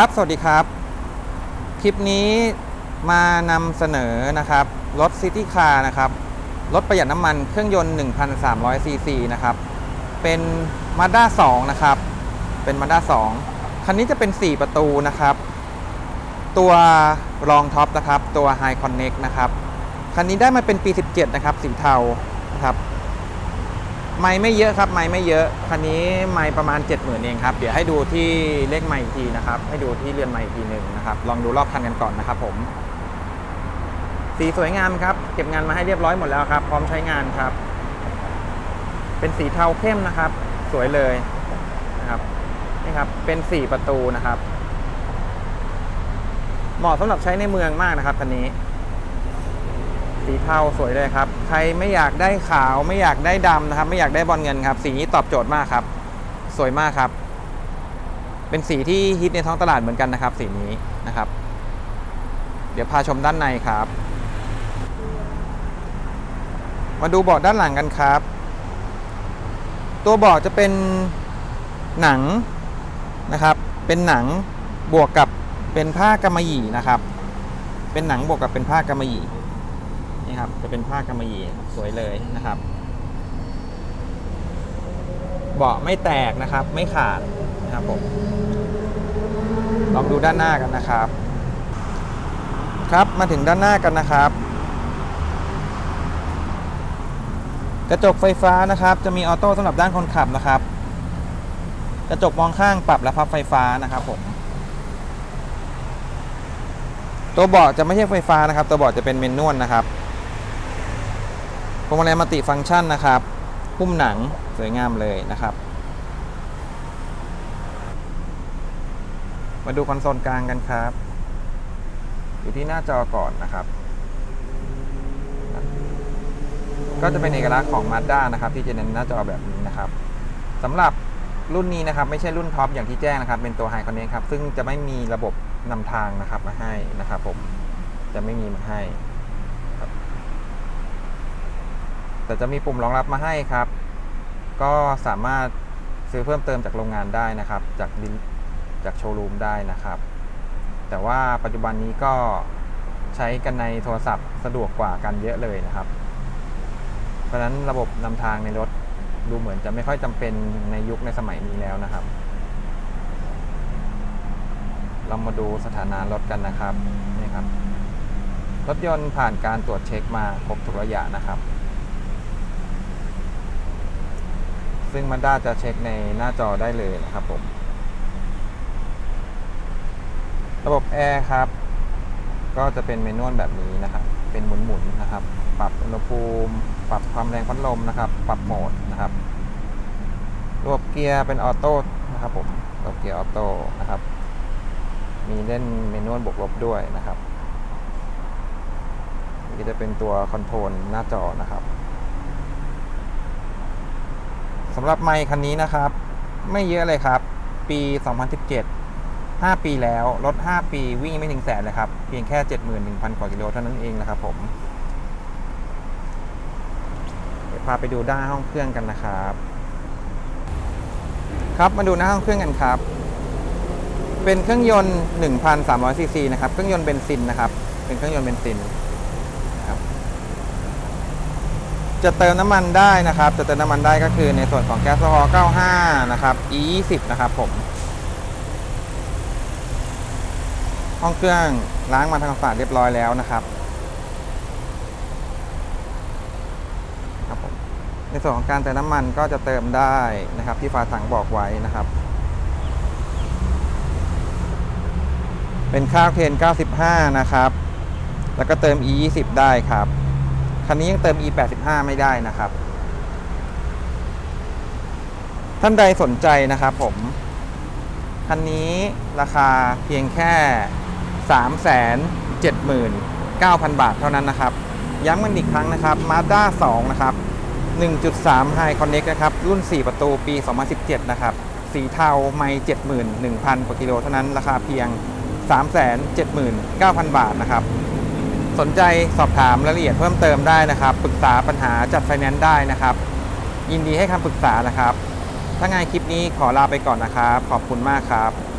ครับ สวัสดีครับ คลิปนี้มานำเสนอนะครับ รถซิตี้คาร์นะครับ รถประหยัดน้ำมันเครื่องยนต์ 1,300ซีซีนะครับ เป็น Mazda 2นะครับ เป็น Mazda 2 คันนี้จะเป็น 4 ประตูนะครับ ตัวรองท็อปนะครับ ตัว High Connect นะครับ คันนี้ได้มาเป็นปี 17 นะครับ สีเทานะครับ ไม่ไม่เยอะครับไม่ไม่เยอะคันนี้ไม่ประมาณ 70,000เองครับเดี๋ยวให้ดูที่เลขไม่อีกทีนะครับ ให้ดูที่เรือนไม่อีกทีหนึ่งนะครับ ลองดูรอบคันกันก่อนนะครับผม สีสวยงามครับ เก็บงานมาให้เรียบร้อยหมดแล้วครับ พร้อมใช้งานครับ เป็นสีเทาเข้มนะครับ สวยเลยนะครับนี่ครับเป็น 4 ประตูนะครับ เหมาะสำหรับใช้ในเมืองมากนะครับคันนี้ สีเทาสวยเลยครับ ใครไม่อยากได้ขาวไม่อยากได้ดำนะครับ ไม่อยากได้บอลเงินครับ สีนี้ตอบโจทย์มากครับ สวยมากครับ เป็นสีที่ฮิตในท้องตลาดเหมือนกันนะครับ สีนี้นะครับ เดี๋ยวพาชมด้านในครับ มาดูเบาะด้านหลังกันครับ ตัวเบาะจะเป็นหนังนะครับ เป็นหนังบวกกับเป็นผ้ากำมะหยี่นะครับ เป็นหนังบวกกับเป็นผ้ากำมะหยี่ นี่ครับจะเป็นผ้ากำมะหยี่สวยเลยนะครับ เบาะไม่แตกนะครับ ไม่ขาดนะครับผมลองดูด้านหน้ากันนะครับ ครับมาถึงด้านหน้ากันนะครับ กระจกไฟฟ้านะครับ จะมีออโต้สำหรับด้านคนขับนะครับ กระจกมองข้างปรับและพับไฟฟ้านะครับผมตัวเบาะจะไม่ใช่ไฟฟ้านะครับ ตัวเบาะจะเป็นเมนนวลนะครับ วงมาลัยมัลติฟังก์ชันนะครับพุ่มหนังสวยงามเลยนะครับ มาดูคอนโซลกลางกันครับ อยู่ที่หน้าจอก่อนนะครับ ก็จะเป็นเอกลักษณ์ของ Mazda นะครับ ที่จะเน้นหน้าจอแบบนี้นะครับสำหรับรุ่นนี้นะครับ ไม่ใช่รุ่นท็อปอย่างที่แจ้งนะครับ เป็นตัว High Connect ครับ ซึ่งจะไม่มีระบบนำทางนะครับมาให้นะครับผมจะไม่มีมาให้ แต่จะมีปุ่มรองรับมาให้ครับ ก็สามารถซื้อเพิ่มเติมจากโรงงานได้นะครับ จากดินจากโชว์รูมได้นะครับ แต่ว่าปัจจุบันนี้ก็ใช้กันในโทรศัพท์สะดวกกว่ากันเยอะเลยนะครับ เพราะนั้นระบบนำทางในรถดูเหมือนจะไม่ค่อยจำเป็นในยุคในสมัยนี้แล้วนะครับ เรามาดูสถานะรถกันนะครับนี่ครับ รถยนต์ผ่านการตรวจเช็คมาครบทุกระยะนะครับ ซึ่งมันด้าจะเช็คในหน้าจอได้เลยนะครับผมระบบแอร์ครับ ก็จะเป็นเมนวลแบบนี้นะครับ เป็นหมุนๆนะครับ ปรับอุณหภูมิ ปรับความแรงพัดลมนะครับ ปรับโหมดนะครับ ระบบเกียร์เป็นออโต้นะครับผม ระบบเกียร์ออโต้นะครับ มีเล่นเมนวลบวกลบด้วยนะครับ นี่จะเป็นตัวคอนโทรลหน้าจอนะครับ สำหรับไมค์คันนี้นะครับ ไม่เยอะเลยครับ ปี 2017 5 ปีแล้ว รถ 5 ปีวิ่งไม่ถึงแสนเลยครับ เพียงแค่ 71,000 กว่ากิโลเท่านั้นเองนะครับผมเดี๋ยวพาไปดูด้านห้องเครื่องกันนะครับ ครับมาดูหน้าห้องเครื่องกันครับ เป็นเครื่องยนต์ 1,300ซีซีนะครับ เครื่องยนต์เบนซินนะครับ เป็นเครื่องยนต์เบนซินนะครับ จะเติมน้ำมันได้นะครับ จะเติมน้ำมันได้ก็คือในส่วนของแก๊สโซฮอล์95 นะครับ E20 นะครับผม ห้องเครื่องล้างมาทามสะอาดเรียบร้อยแล้วนะครับครับผมในส่วนของการเติมน้ำมันก็จะเติมได้นะครับ ที่ฝาถังบอกไว้นะครับ เป็นค่าเทน95 นะครับ แล้วก็เติม E20 ได้ครับ คันนี้ยังเติม E85 ไม่ได้นะครับ ท่านใดสนใจนะครับผม คันนี้ราคาเพียงแค่ 379,000 บาทเท่านั้นนะครับ ย้ำกันอีกครั้งนะครับ Mazda 2 นะครับ 1.3 High Connect นะครับ รุ่น 4 ประตูปี 2017 นะครับ สีเทาไม่71,000 กว่ากิโลเท่านั้น ราคาเพียง 379,000 บาทนะครับ สนใจสอบถามรายละเอียดเพิ่มเติมได้นะครับ ปรึกษาปัญหาจัดไฟแนนซ์ได้นะครับ ยินดีให้คำปรึกษานะครับ ถ้างานคลิปนี้ขอลาไปก่อนนะครับ ขอบคุณมากครับ